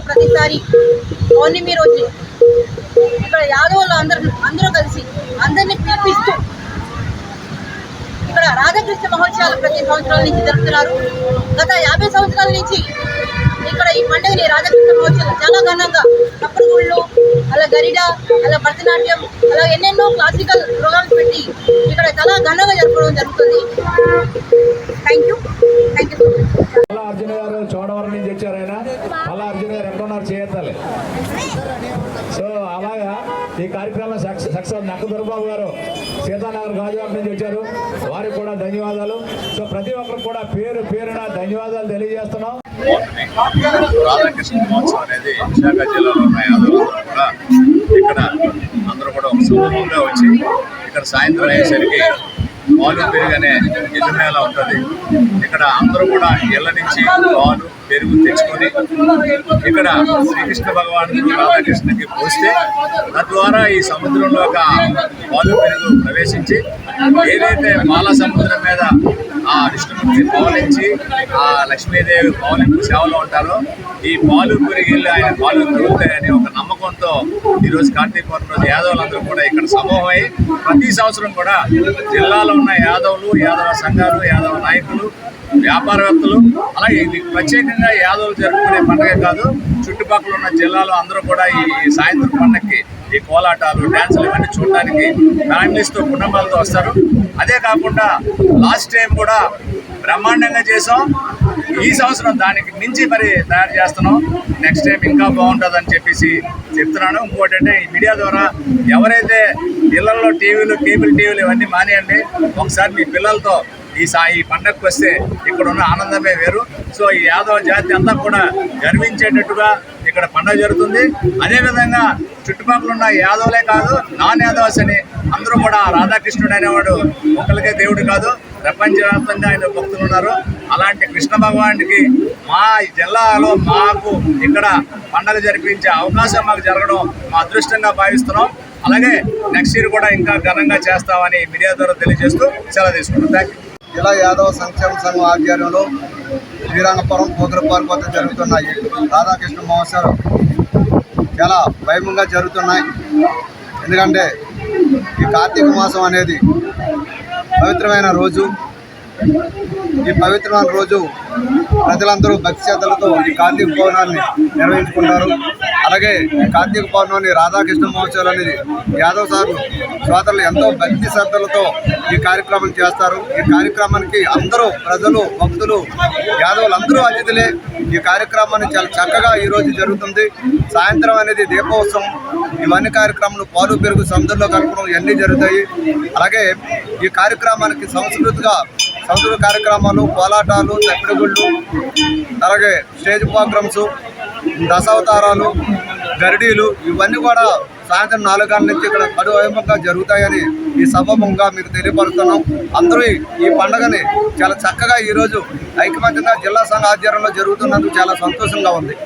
ప్రతిసారి పౌర్ణమి రోజు ఇక్కడ యాదవులు అందరూ అందరూ కలిసి అందరినీ పిలిపిస్తూ ఇక్కడ రాధాకృష్ణ మహోత్సవాలు ప్రతి సంవత్సరాల నుంచి జరుపుతున్నారు. గత యాభై సంవత్సరాల నుంచి ఇక్కడ ఈ పండుగని రాధాకృష్ణ మహోత్సవాలు చాలా ఘనంగా తప్పుడు గుళ్ళు అలా గరిడ అలా భరతనాట్యం అలా ఎన్నెన్నో క్లాసికల్ ప్రోగ్రామ్స్ పెట్టి ఇక్కడ చాలా ఘనంగా జరుపుకోవడం జరుగుతుంది. థ్యాంక్ యూ థ్యాంక్ యూ మల్లా అర్జున గారు చోడవరం నుంచి వచ్చారు ఆయన మల్లా అర్జున గారు సో అలాగా ఈ కార్యక్రమం సక్సెస్ సక్సెస్ నక్క దుర్బాబు గారు సీతానగర్ గాజువాక నుంచి వచ్చారు. వారికి కూడా ధన్యవాదాలు. సో ప్రతి ఒక్కరు కూడా పేరు పేరున ధన్యవాదాలు తెలియజేస్తున్నాం. రాధాకృష్ణ మహోత్సవం అనేది విశాఖ జిల్లాలో ఉన్న యాదవులు కూడా ఇక్కడ అందరూ కూడా ఒక సమూహంగా వచ్చి ఇక్కడ సాయంత్రం అయ్యేసరికి పాలు పెరుగనే మేళ ఉంటుంది. ఇక్కడ అందరూ కూడా ఇళ్ళ నుంచి పాలు పెరుగు తెచ్చుకొని ఇక్కడ శ్రీకృష్ణ భగవానుడు రాధాకృష్ణకి పోస్తే తద్వారా ఈ సముద్రంలో ఒక పాలు పెరుగు ప్రవేశించి ఏదైతే మాల సముద్రం మీద ఆ విష్ణుమూర్తి పవలించి ఆ లక్ష్మీదేవి పవలింపు సేవలో ఉంటారో ఈ పాలు పెరిగిళ్ళు ఆయన పాలు పెరుగుతాయని ఒక నమ్మకంతో ఈరోజు కార్తీక పౌర్ణమి రోజు యాదవులందరూ కూడా ఇక్కడ సమూహమై ప్రతి సంవత్సరం కూడా జిల్లాలో ఉన్న యాదవులు యాదవ సంఘాలు యాదవ నాయకులు వ్యాపారవేత్తలు అలాగే ఇది ప్రత్యేకంగా యాదవులు జరుపుకునే పండుగ కాదు చుట్టుపక్కల ఉన్న జిల్లాలో అందరూ కూడా ఈ సాయంత్రం పండుగకి ఈ కోలాటాలు డ్యాన్సులు ఇవన్నీ చూడడానికి ఫ్యామిలీస్తో కుటుంబాలతో వస్తారు. అదే కాకుండా లాస్ట్ టైం కూడా బ్రహ్మాండంగా చేసాం. ఈ సంవత్సరం దానికి మించి మరి తయారు చేస్తున్నాం. నెక్స్ట్ టైం ఇంకా బాగుంటుందని చెప్పేసి చెప్తున్నాను. ఇంకోటి అంటే ఈ మీడియా ద్వారా ఎవరైతే ఇళ్ళలో టీవీలు కేబుల్ టీవీలు ఇవన్నీ మానేయండి ఒకసారి మీ పిల్లలతో ఈ సా ఈ పండగకు వస్తే ఇక్కడ ఉన్న ఆనందమే వేరు. సో ఈ యాదవ జాతి అంతా కూడా గర్వించేటట్టుగా ఇక్కడ పండగ జరుగుతుంది. అదేవిధంగా చుట్టుపక్కల ఉన్న యాదవులే కాదు నాన్ యాదవ్స్ అని అందరూ కూడా రాధాకృష్ణుడు అనేవాడు ఒకరికే దేవుడు కాదు. ప్రపంచవ్యాప్తంగా ఆయన భక్తులు ఉన్నారు. అలాంటి కృష్ణ భగవానుడికి మా జిల్లాలో మాకు ఇక్కడ పండగ జరిపించే అవకాశం మాకు జరగడం మా అదృష్టంగా భావిస్తున్నాం. అలాగే నెక్స్ట్ ఇయర్ కూడా ఇంకా ఘనంగా చేస్తామని మీడియా ద్వారా తెలియజేస్తూ సెలవు తీసుకుంటాం థ్యాంక్ యూ జిల్లా యాదవ సంక్షేమ సంఘం ఆధ్వర్యంలో శ్రీరంగపురం పోకరపార్క్ వద్ద జరుగుతున్నాయి. రాధాకృష్ణ మహోత్సవం చాలా వైభవంగా జరుగుతున్నాయి. ఎందుకంటే ఈ కార్తీక మాసం అనేది పవిత్రమైన రోజు. ఈ పవిత్రమైన రోజు ప్రజలందరూ భక్తి శ్రద్ధలతో ఈ కార్తీక భవనాన్ని నిర్వహించుకుంటారు. అలాగే ఈ కార్తీక పౌర్ణమి రాధాకృష్ణ మహోత్సవాలు అనేది యాదవ్ సార్ శ్రోతలు ఎంతో భక్తి శ్రద్ధలతో ఈ కార్యక్రమం చేస్తారు. ఈ కార్యక్రమానికి అందరూ ప్రజలు భక్తులు యాదవులు అందరూ అతిథులే ఈ కార్యక్రమాన్ని చాలా చక్కగా ఈరోజు జరుగుతుంది. సాయంత్రం అనేది దీపోత్సవం. ఇవన్నీ కార్యక్రమాలు పాలు పెరుగు సందుల్లో కలపడం ఇవన్నీ జరుగుతాయి. అలాగే ఈ కార్యక్రమానికి సంస్కృతిగా సంస్కృతి కార్యక్రమాలు కోలాటాలు తప్పిడిగుళ్ళు అలాగే స్టేజ్ ప్రోగ్రామ్స్ దశావతారాలు గరిడీలు ఇవన్నీ కూడా సాయంత్రం నాలుగు గంటల నుంచి ఇక్కడ కడువైభంగా జరుగుతాయని ఈ సభముగా మీకు తెలియపరుస్తున్నాం. అందరూ ఈ- ఈ పండుగని చాలా చక్కగా ఈరోజు ఐకమత్యంగా జిల్లా సంఘ ఆధ్వర్యంలో జరుగుతున్నందుకు చాలా సంతోషంగా ఉంది.